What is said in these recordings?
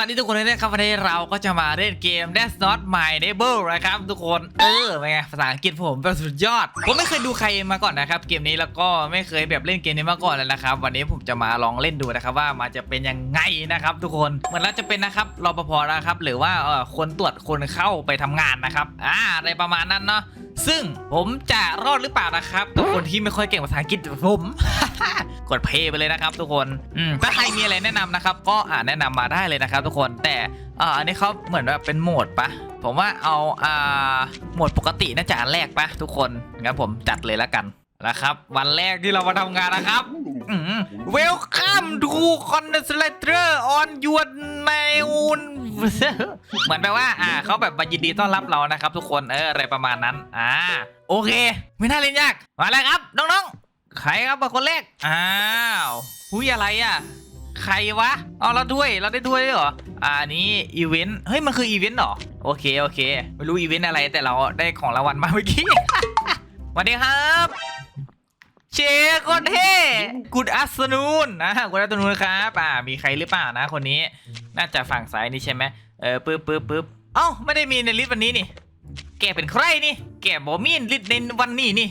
วัสดีทุกคนเลยนะครับวันนี้เราก็จะมาเล่นเกม That's Not My Neighbor นะครับทุกคน เออเป็นไงภาษาอังกฤษผมแบบสุดยอด ผมไม่เคยดูใครมาก่อนนะครับ เกมนี้แล้วก็ไม่เคยแบบเล่นเกมนี้มาก่อนเลยนะครับ วันนี้ผมจะมาลองเล่นดูนะครับว่ามันจะเป็นยังไงนะครับ ทุกคนเหมือนเราจะเป็นนะครับรปภนะครับหรือว่าเออคนตรวจคนเข้าไปทำงานนะครับอ่าอะไรประมาณนั้นเนาะซึ่งผมจะรอดหรือเปล่านะครับกับคนที่ไม่ค่อยเก่งภาษาอังกฤษผม กดเพย์ไปเลยนะครับ ทุกคนถ้าใครมีอะไรแนะนำนะครับ ก็อ่าแนะนำมาได้เลยนะครับทุกคนแต่อ่าอันนี้เขาเหมือนแบบเป็นโหมดปะผมว่าเอาอ่าโหมดปกติน่าจะอันแรกปะทุกคนงั้นผมจัดเลยแล้วกันนะครับ วันแรกที่เรามาทำงานนะครับอ Welcome to Concentrator on your noon เหมือนแปลว่า อ่าเขาแบบมายินดีต้อนรับเรานะครับ ทุกคนเอออะไรประมาณนั้น อ่า โอเค ไม่น่าเล่นยาก มาแล้วครับ น้องๆ ใครครับคนแรก อ้าวหุยอะไรอะ ใครวะเอาเราด้วยเราได้ด้วยด้วยเหรออ่านี้อีเวนต์เฮ้ยมันคืออีเวนต์เหรอโอเคโอเคไม่รู้อีเวนต์อะไรแต่เราได้ของรางวัลมาเมื่อกี้สวัสดีครับ เชคโคนเท่กูดอัสนูนนะกูดอัสนูนครับอ่ามีใครหรือเปล่านะ คนนี้น่าจะฝั่งซ้ายนี่ใช่ไหมเออปึ๊บปึ๊บปึ๊บเอ้าไม่ได้มีในลิสต์วันนี้นี่แกเป็นใครนี่ แกบอมีนลิสต์ในวันนี้นี่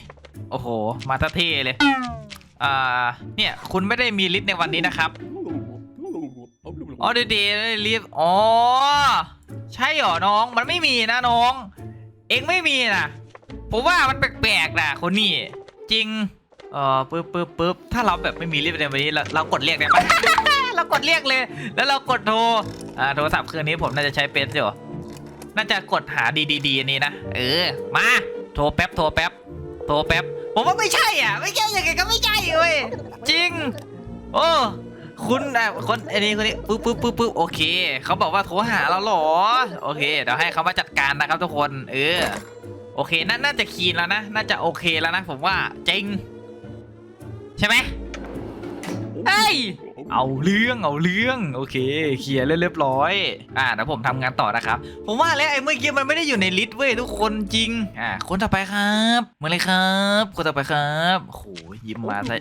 โอ้โห มาท่าเทเลย อ่า เนี่ย คุณไม่ได้มีลิสต์ในวันนี้นะครับ อ๋อเดยวเดยวลิฟต์อ๋อ ใช่เหรอน้อง มันไม่มีนะน้อง เองไม่มีนะผมว่ามันแปลกๆนะคนนี้ จริง เออปึ๊บปึ๊บปึ๊บถ้าเราแบบไม่มีลิฟต์ในวันนี้เราเรากดเรียกได้ปะเรากดเรียกเลย แล้วเรากดโทร อ่า โทรศัพท์เครื่องนี้ผมน่าจะใช้เป็นอยู่น่าจะกดหาดีดีดีอันนี้นะ เออ มา โทรแป๊บ โทรแป๊บ โทรแป๊บ ผมว่าไม่ใช่อะ ไม่ใช่ยังไงก็ไม่ใช่เว้ย จริง โอ้ คุณอะคนอันนี้คนนี้ปึ๊บปึ๊บปึ๊บปึ๊บโอเคเขาบอกว่าโทรหาเราเหรอ โอเค เดี๋ยวให้เขามาจัดการนะครับทุกคน เออ โอเค น่าน่าจะคีนแล้วนะ น่าจะโอเคแล้วนะ ผมว่าจริงใช่ไหมเอ้ยเอาเรื่องเอาเรื่องโอเคเคลียร์เรียบร้อย อ่าเดี๋ยวผมทำงานต่อนะครับ ผมว่าแล้วไอ้เมื่อกี้มันไม่ได้อยู่ในลิสต์เว้ยทุกคนจริง อ่าคนต่อไปครับมาเลยครับ คนต่อไปครับโอ้โหยิ้มมาซะ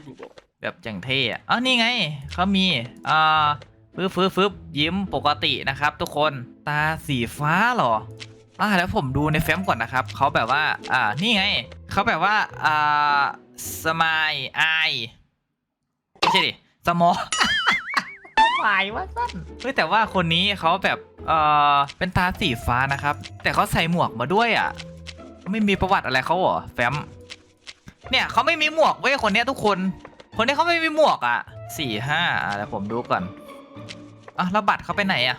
แบบจังเท่อะอ๋อนี่ไงเขามีอ่าฟึบฟึบฟึบยิ้มปกตินะครับ ทุกคนตาสีฟ้าหรออ่าแล้วผมดูในแฟ้มก่อนนะครับเขาแบบว่าอ่านี่ไงเขาแบบว่าอ่าสมายไอไม่ใช่ดิสมอหมายว่าสั้นเฮ้ยแต่ว่าคนนี้เขาแบบเออเป็นตาสีฟ้านะครับ แต่เขาใส่หมวกมาด้วยอะ ไม่มีประวัติอะไรเขาเหรอแฟ้มเนี่ยเขาไม่มีหมวกเว้ยคนเนี้ยทุกคน คนนี้เขาไม่มีหมวกอะสี่ห้าอะเดี๋ยวผมดูก่อนอะแล้วบัตรเขาไปไหนอะ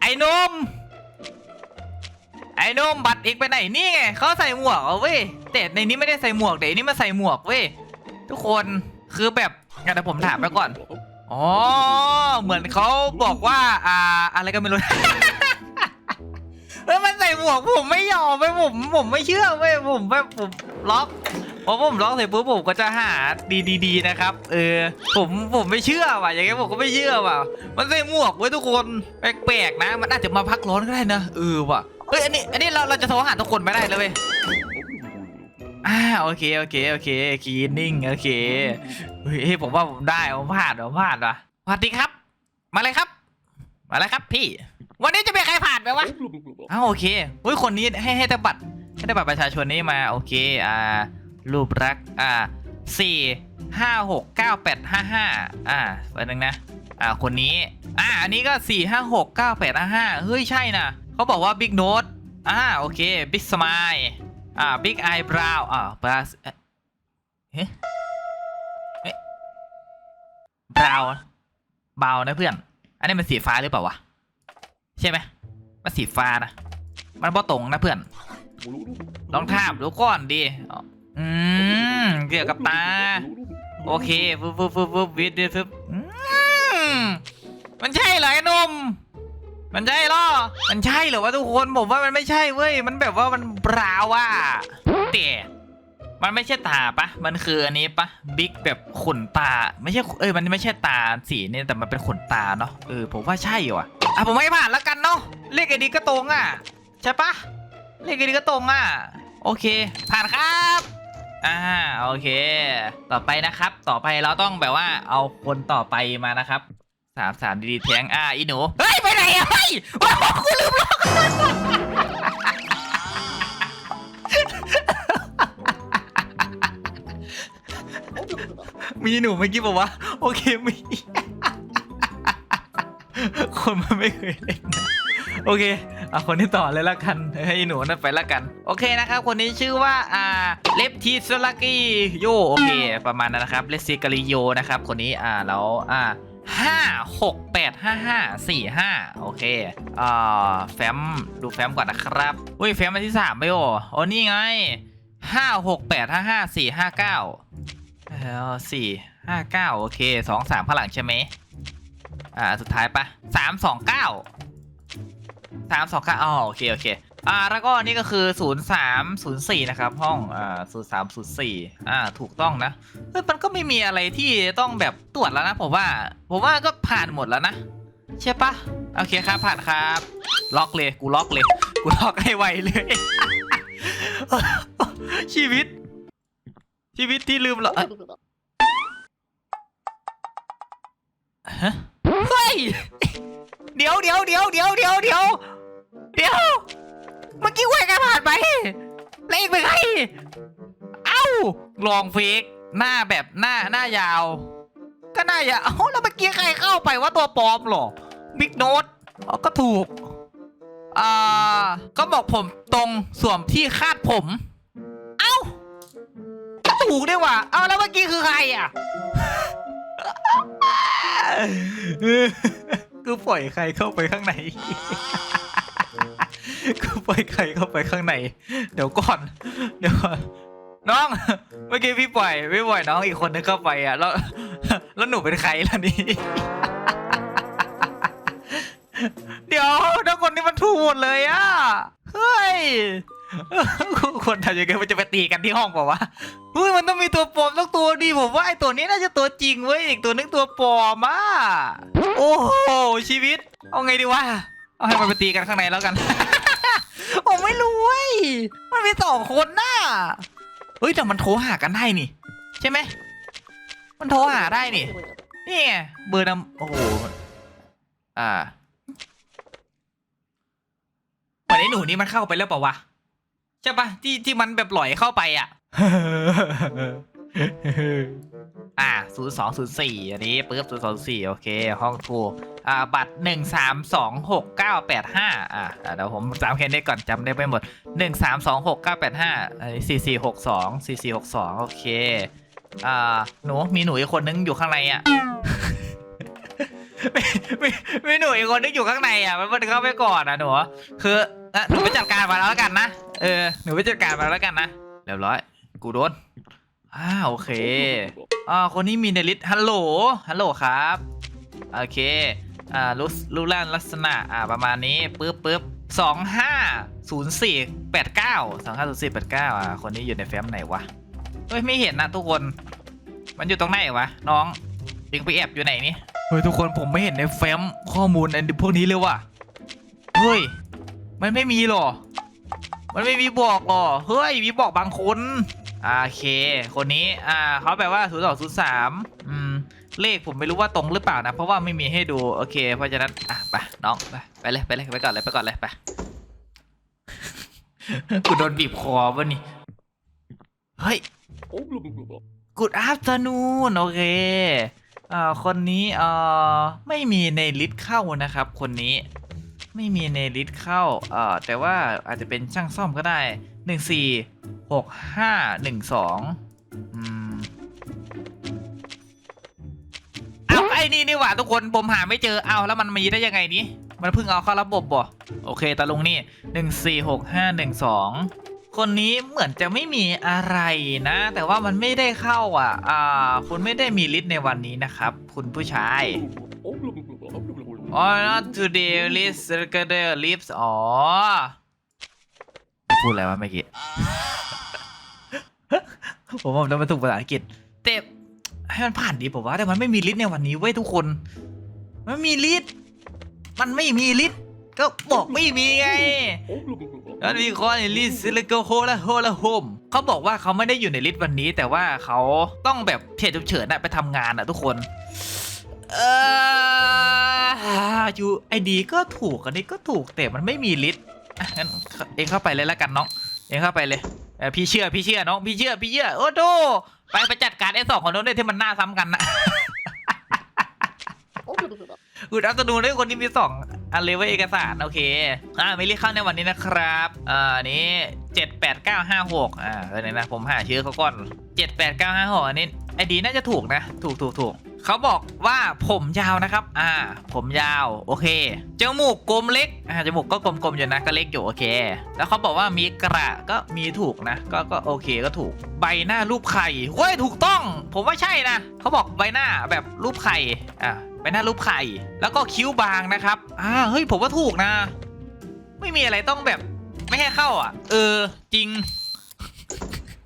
ไอ้นม ไอ้นมบัตรอีกไปไหนนี่ไงเขาใส่หมวกเหรอเว้ยแต่ในนี้ไม่ได้ใส่หมวกแต่อันนี้มาใส่หมวกเว้ยทุกคนคือแบบงั้นเดี๋ยวผมถามไปก่อนอ๋อเหมือนเขาบอกว่าอ่าอะไรก็ไม่รู้แล้วมันใส่หมวกผมไม่ยอมไปผมผมไม่เชื่อเว้ยผมแบบผมล็อก พอผมล็อกเสร็จปุ๊บผมก็จะหาดีๆนะครับ เออ ผมผมไม่เชื่อว่ะ อย่างเงี้ยผมก็ไม่เชื่อว่ะ มันใส่หมวกไว้ยทุกคน แปลกๆนะ มันอาจจะมาพักร้อนก็ได้นะ เออว่ะ เฮ้ย อันนี้ อันนี้เราเราจะโทรหาทุกคนไม่ได้เลยเว้ยอ่าโอเค โอเค โอเคคีนิ่ง โอเค เฮ้ย ผมว่าผมได้ ผมผ่านผมผ่านว่ะสวัสดีครับ มาเลยครับ มาเลยครับพี่ วันนี้จะเป็นใครผ่านไปวะอ้าวโอเคเฮ้ย คนนี้ให้ให้แต่บัตรให้แต่บัตรประชาชนนี้มา โอเค อ่า รูปรักษณ์อ่าสี่ห้าหกเก้าแปดห้าห้าอ่าไปหนึ่งนะ อ่า คนนี้ อ่า อันนี้ก็สี่ห้าหกเก้าแปดห้าห้าเฮ้ย ใช่นะเขาบอกว่าบิ๊กโน้ตอ่า โอเคบิ๊กสมายอ่าบิ๊กไอบราวอ่าบราสเฮ้บราวน์เบานะเพื่อน อันนี้มันสีฟ้าหรือเปล่าวะ ใช่ไหมมันสีฟ้านะ มันบ่ตรงนะเพื่อนลองถามดูก่อนดิ อืมเกี่ยวกับตา โอเคฟึบฟึบฟึบฟึบวิดฟึบอืมมันใช่เหรอไอ้หนมมันใช่หรอ มันใช่เหรอวะทุกคนผมว่ามันไม่ใช่เว้ย มันแบบว่ามันบราวอะแต่มันไม่ใช่ตาปะ มันคืออันนี้ปะบิ๊กแบบขนตา ไม่ใช่เอ้ยมันไม่ใช่ตาสีนี่แต่มันเป็นขนตาเนาะเออผมว่าใช่ว่ะอะผมไม่ผ่านแล้วกันเนาะเลขไอดีก็ตรงอะใช่ปะเลขไอดีก็ตรงอะโอเค ผ่านครับ อ่าโอเค ต่อไปนะครับ ต่อไปเราต้องแบบว่าเอาคนต่อไปมานะครับสามสามดีๆแทงอ่าอีหนูเฮ้ยไปไหนอะเฮ้ยว้าวกูลืมล็อกมีหนูเมื่อกี้บอกว่า โอเคมี คนมันไม่เคยเล่นโอเค เอาคนที่ต่อเลยละกันให้หนูนั่นไปละกัน โอเคนะครับคนนี้ชื่อว่าอ่าเลฟทีสลากิโยโอเค ประมาณนั้นนะครับเลซิกาลิโยนะครับคนนี้อ่าแล้วอ่าห้าหกแปดห้าห้าสี่ห้าโอเคอ่าแฟ้มดูแฟ้มก่อนนะครับอุ้ยแฟ้มอันที่สามไปโอ้โอ้นี่ไงห้าหกแปดห้าห้าสี่ห้าเก้าแล้วสี่ห้าเก้าโอเคสองสามข้างหลังใช่ไหมอ่าสุดท้ายปะสามสองเก้า สามสองเก้าอ๋อโอเคโอเคอ่าแล้วก็นี่ก็คือศูนย์สามศูนย์สี่นะครับ ห้องอ่าศูนย์สามศูนย์สี่อ่าถูกต้องนะเฮ้ยมันก็ไม่มีอะไรที่ต้องแบบตรวจแล้วนะผมว่า ผมว่าก็ผ่านหมดแล้วนะใช่ปะโอเคครับผ่านครับ ล็อกเลยกูล็อกเลย กูล็อกให้ไวเลย ชีวิต ชีวิตที่ลืมเหรอฮะเฮ้ย เดี๋ยวเดี๋ยวเดี๋ยวเดี๋ยวเดี๋ยวเดี๋ยวเดี๋ยวเมื่อกี้แหวกกันผ่านไปแล้วอีกเป็นใครเอ้าลองเฟกหน้าแบบหน้าหน้ายาว ก็หน้ายาวเอ้าแล้วเมื่อกี้ใครเข้าไปว่าตัวปลอมหรอบิ๊กโน้ตอ๋อก็ถูกอ่าก็บอกผมตรงสวมที่คาดผม เอ้าก็ถูกด้วยว่ะเอาแล้วเมื่อกี้คือใครอะ กูปล่อยใครเข้าไปข้างใน กูปล่อยใครเข้าไปข้างใน เดี๋ยวก่อน เดี๋ยวก่อนน้อง เมื่อกี้พี่ปล่อยพี่ปล่อยน้องอีกคนนึงเข้าไปอะ แล้ว แล้วหนูเป็นใครล่ะนี่ เดี๋ยวทั้งคนนี้มันถูกหมดเลยอะ เฮ้ย คนทำยังไงมันจะไปตีกันที่ห้องเปล่าวะเฮ้ยมันต้องมีตัวปลอมสักตัวดิผมว่าไอตัวนี้น่าจะตัวจริงเว้ยอีกตัวนึงตัวปลอมอะโอ้โหชีวิต เอาไงดีวะเอาให้มันไปตีกันข้างในแล้วกันผมไม่รู้เว้ยมันมีสองคนน่ะเฮ้ยแต่มันโทรหากันได้นี่ ใช่ไหมมันโทรหาได้นี่นี่ไงเบอร์นำโอ้โหอ่าเหมือนไอ้หนูนี่มันเข้าไปแล้วเปล่าวะ ช่ปะที่ที่มันแบบหลอยเข้าไปอะ อ่าศูนย์สองศูนย์สี่อันนี้ปึ๊บศูนย์สองสี่โอเค ห้องทูอ่า บัตรหนึ่งสามสองหกเก้าแปดห้าอ่าเดี๋ยวผมจำแค่นี้ก่อนจำได้ไม่หมดหนึ่งสามสองหกเก้าแปดห้าอันนี้สี่สี่หกสองสี่สี่หกสองโอเค อ่า หนู มีหนูอีกคนนึงอยู่ข้างในอะมีมีมีหนูอีกคนนึงอยู่ข้างในอะ มันมันเข้าไปก่อนอะหนู คืออะหนูไปจัดการมาแล้วกันนะ เออหนูไปจัดการมาแล้วกันนะเรียบร้อย กูโดนอ่าโอเคอ่าคนนี้มีในลิสต์ฮัลโหลฮัลโหลครับโอเคอ่ารูรูปร่างลักษณะอ่าประมาณนี้ปึ๊บปึ๊บสองห้าศูนย์สี่แปดเก้าสองห้าศูนย์สี่แปดเก้าอ่าคนนี้อยู่ในแฟ้มไหนวะเฮ้ยไม่เห็นนะทุกคน มันอยู่ตรงไหนวะน้องยิงไปแอบอยู่ไหนนี่เฮ้ยทุกคนผมไม่เห็นในแฟ้มข้อมูลอันพวกนี้เลยว่ะเฮ้ยมันไม่มีหรอ มันไม่มีบอกหรอ เฮ้ย มีบอกบางคนโอเค คนนี้ อ่าเขาแปลว่า0 2 0 3อืม เลขผมไม่รู้ว่าตรงหรือเปล่านะ เพราะว่าไม่มีให้ดู โอเค เพราะฉะนั้น อะ ไป น้อง ไป ไปเลย ไปเลย ไปก่อนเลย ไปก่อนเลย ไป กูโดนบีบคอวะนี่ เฮ้ย Good afternoon โอเคอ่าคนนี้เอ่อไม่มีในลิสต์เข้านะครับ คนนี้ ไม่มีในลิสต์เข้าเอ่อแต่ว่าอาจจะเป็นช่างซ่อมก็ได้หนึ่งสี่หกห้าหนึ่งสองอืมเอาไอ้นี่นี่หว่าทุกคนผมหาไม่เจอเอาแล้วมันมีได้ยังไงนี้มันเพิ่งเอาเข้าระบบบ่โอเคตาลุงนี่หนึ่งสี่หกห้าหนึ่งสองคนนี้เหมือนจะไม่มีอะไรนะ แต่ว่ามันไม่ได้เข้าอะ อ่า คุณไม่ได้มีลิสต์ในวันนี้นะครับ คุณผู้ชาย อ๋อ not today list circular lips อ๋อ พูดอะไรวะเมื่อกี้ ผมว่ามันถูกภาษาอังกฤษแต่ให้มันผ่านดีผมว่าแต่มันไม่มีลิสต์ในวันนี้เว้ยทุกคน มันมีลิสต์มันไม่มีลิสต์ก็บอกไม่มีไง แล้วมีคอในลิสต์ซิลิโกโฮและโฮและโฮมเขาบอกว่าเขาไม่ได้อยู่ในลิสต์วันนี้ แต่ว่าเขาต้องแบบเฉดฉุกเฉินอะไปทำงานอะทุกคน เออ ยูไอดีก็ถูกอันนี้ก็ถูกแต่มันไม่มีลิสต์อะงั้นเองเข้าไปเลยแล้วกันน้องเองเข้าไปเลยเออพี่เชื่อพี่เชื่อน้องพี่เชื่อพี่เชื่อโอ้โดไปไปจัดการไอ้สองคนนู้นด้วยที่มันหน้าซ้ำกันนะอุดอัพตดูด้วยคนที่มีสองอันเลเวลเอกสารโอเคอ่าไม่เรียกเข้าในวันนี้นะครับอ่าอันนี้เจ็ดแปดเก้าห้าหกอ่าเดี๋ยวนะผมหาชื่อเขาก่อนเจ็ดแปดเก้าห้าหกอันนี้ไอดีน่าจะถูกนะ ถูกถูกถูก เขาบอกว่าผมยาวนะครับ อ่า ผมยาว โอเค จมูกกลมเล็ก อ่า จมูกก็กลมๆอยู่นะ ก็เล็กอยู่โอเค แล้วเขาบอกว่ามีกระก็มีถูกนะ ก็ก็โอเคก็ถูก ใบหน้ารูปไข่เว้ยถูกต้อง ผมว่าใช่นะ เขาบอกใบหน้าแบบรูปไข่ อ่า ใบหน้ารูปไข่ แล้วก็คิ้วบางนะครับ อ่า เฮ้ย ผมว่าถูกนะ ไม่มีอะไรต้องแบบไม่ให้เข้าอะ เออ จริง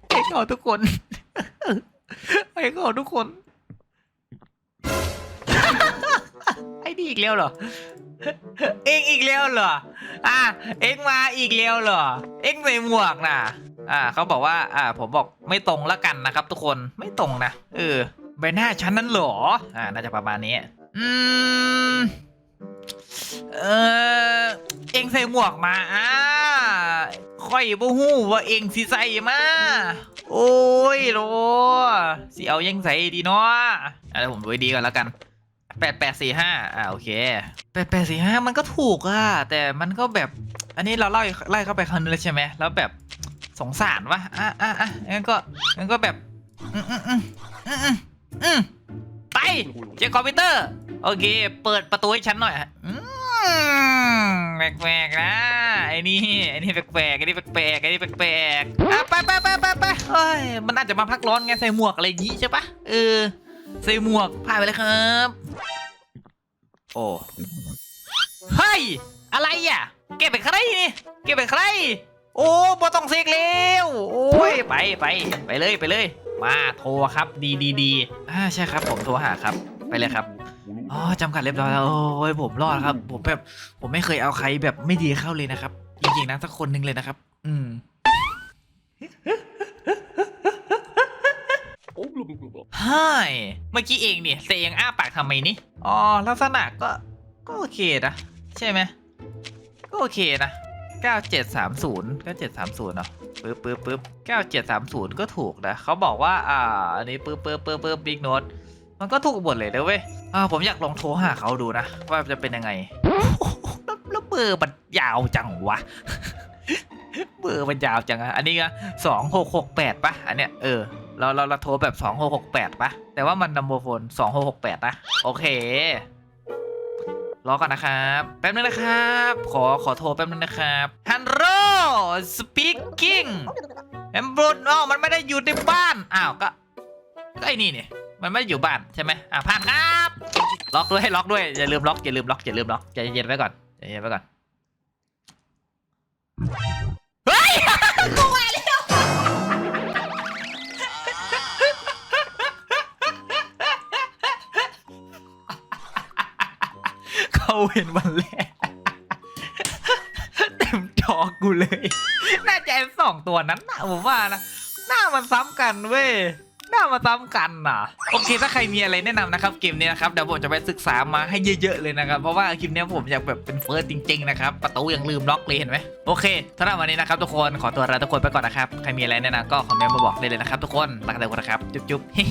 ให้เข้าทุกคนให้เข้าทุกคน ไอ้นี่อีกแล้วเหรอ เอ็งอีกแล้วเหรอ อะ เอ็งมาอีกแล้วเหรอ เอ็งใส่หมวกนะอ่าเขาบอกว่า อ่า ผมบอกไม่ตรงละกันนะครับ ทุกคน ไม่ตรงนะ เออ ใบหน้าฉันนั้นเหรอ อ่า น่าจะประมาณนี้ อืม เออเอ็งใส่หมวกมา อ่าค่อยบ่ฮู้ว่าเอ็งสิใส่มา โอ้ยโลสิเอายังใส่ดีเนาะอะเดี๋ยวผมดูดีก่อนแล้วกัน แปดแปดสี่ห้าอ่าโอเคแปดแปดสี่ห้ามันก็ถูกอะแต่มันก็แบบ อันนี้เราไล่ไล่เข้าไปครั้งนึงแล้วใช่ไหมแล้วแบบสงสารวะอะอะอะงั้นก็งั้นก็แบบอืมอืมอืมอืมอืมไปเจอคอมพิวเตอร์ โอเค เปิดประตูให้ฉันหน่อยอืมแปลกๆนะไอ้นี่ไอ้นี่แปลกๆไอ้นี่แปลกๆไอ้นี่แปลกๆอะไปไปไปไปไปเฮ้ยมันอาจจะมาพักร้อนไงใส่หมวกอะไรอย่างงี้ใช่ปะเออใส่หมวกผ่าไปเลยครับ โอ้เฮ้ย อะไรอะเก็บไปใครนี่เก็บไปใคร โอ้บ่ต้องเสกเร็วโอ้ย ไปไปไปเลยไปเลย มาโทรครับ ดีดีดีอ่าใช่ครับผมโทรหาครับ ไปเลยครับ อ๋อจำกัดเรียบร้อยแล้ว โอ้ยผมรอดครับ ผมแบบผมไม่เคยเอาใครแบบไม่ดีเข้าเลยนะครับ จริงๆนะสักคนหนึ่งเลยนะครับ อืม ใช่เมื่อกี้เองเนี่ยเซยังอ้าปากทำไมนี่อ๋อลักษณะก็ก็โอเคนะใช่ไหมก็โอเคนะ9730 9730เนาะปึ๊บปึ๊บปึ๊บ9730 ก็ถูกนะเขาบอกว่าอ่าอันนี้ปึ๊บปึ๊บปึ๊บปึ๊บบิ๊กโน้ตมันก็ถูกหมดเลยนะเว้ยอ่าผมอยากลองโทรหาเขาดูนะ ว่าจะเป็นยังไงแล้วเบอร์มันยาวจังวะเบอร์มันยาวจังอะอันนี้ก็สองหกหกแปดปะอันเนี้ยเออ เราเราเราโทรแบบสองหกหกแปดปะแต่ว่ามันนัมเบอร์โฟนสองหกหกแปดนะโอเค รอก่อนนะครับ แป๊บนึงนะครับ ขอขอโทรแป๊บนึงนะครับฮัลโหลสปีกกิ้งแอมบรูนอ๋อมันไม่ได้อยู่ในบ้าน อ้าวก็ก็ไอ้นี่เนี่ยมันไม่ได้อยู่บ้านใช่ไหมอะผ่านครับ ล็อกด้วยให้ล็อกด้วยอย่าลืมล็อกอย่าลืมล็อกอย่าลืมล็อกใจเย็นไว้ก่อนใจเย็นไว้ก่อนเฮ้ย เขาเห็นวันแรก เต็มจอกูเลย น่าจะไอ้สองตัวนั้นนะผมว่านะ หน้ามันซ้ำกันเว้ยหน้ามาซ้ำกันน่ะโอเค ถ้าใครมีอะไรแนะนำนะครับเกมนี้นะครับเดี๋ยวผมจะไปศึกษามาให้เยอะๆเลยนะครับเพราะว่าคลิปนี้ผมอยากแบบเป็นเฟิร์สจริงๆนะครับประตูยังลืมล็อกเลยเห็นไหมโอเคสำหรับวันนี้นะครับทุกคนขอตัวลาทุกคนไปก่อนนะครับใครมีอะไรแนะนำก็คอมเมนต์มาบอกได้เลยนะครับทุกคนรักทุกคนนะครับจุ๊บๆเฮ้